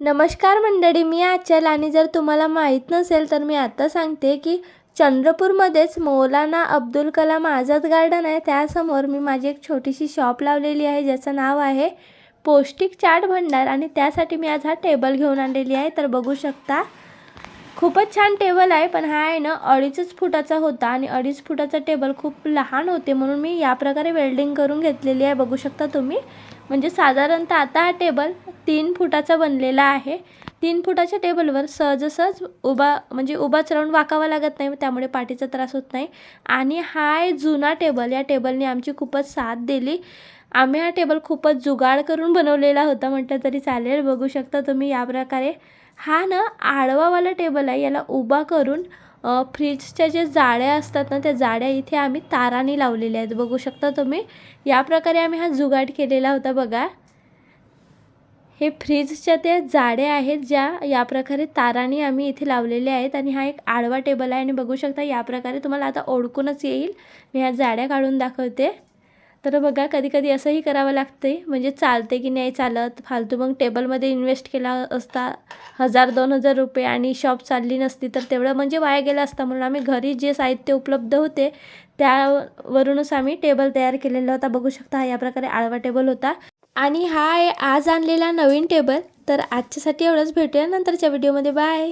नमस्कार मंडळी मी आचल आणि जर तुम्हाला माहीत नसेल तर मी आता सांगते की चंद्रपूरमध्येच मौलाना अब्दुल कलाम आझाद गार्डन आहे. त्यासमोर मी माझी एक छोटीशी शॉप लावलेली आहे ज्याचं नाव आहे पौष्टिक चाट भंडार. आणि त्यासाठी मी आज हा टेबल घेऊन आणलेली आहे. तर बघू शकता खूपच छान टेबल आहे पण हा आहे ना अडीचच फुटाचा होता आणि अडीच फुटाचा टेबल खूप लहान होते म्हणून मी या प्रकारे वेल्डिंग करून घेतलेली आहे. बघू शकता तुम्ही. म्हणजे साधारणतः आता हा टेबल तीन फुटाचा बनलेला आहे. तीन फुटाच्या टेबलवर सहजसहज उभा म्हणजे उभाच राहून वाकावा लागत नाही त्यामुळे पाठीचा त्रास होत नाही. आणि हा आहे जुना टेबल या टेबलने आमची खूपच साथ दिली. आम्ही हा टेबल खूपच जुगाड करून बनवलेला होता. म्हटलं तरी चालेल. बघू शकता तुम्ही या प्रकारे. हा ना आडवावाला टेबल आहे. याला उभा करून अ, फ्रीजच्या ज्या जाळ्या असतात ना त्या जाळ्या इथे आम्ही ताराने लावलेल्या आहेत. बघू शकता तुम्ही? या प्रकारे आम्ही हा जुगाड केलेला होता बघा. हे फ्रीजच्या त्या जाड्या आहेत ज्या या प्रकारे ताराने आम्ही इथे लावलेल्या आहेत. आणि हा एक आडवा टेबल आहे. आणि बघू शकता या प्रकारे तुम्हाला आता ओळखूनच येईल. मी ह्या जाड्या काढून दाखवते. तर बघा कधी कधी असंही करावं लागते म्हणजे चालते की नाही चालत? फालतू मग टेबलमध्ये इन्व्हेस्ट केला असता हजार दोन हजार रुपये आणि शॉप चालली नसती तर तेवढं म्हणजे वाया गेलं असतं. म्हणून आम्ही घरी जे साहित्य उपलब्ध होते त्यावरूनच आम्ही टेबल तयार केलेला होता. बघू शकता हा या प्रकारे टेबल होता. आणि हा आहे आज आणलेला नवीन टेबल तर आजच्यासाठी एवढंच. भेटूया नंतरच्या व्हिडिओमध्ये बाय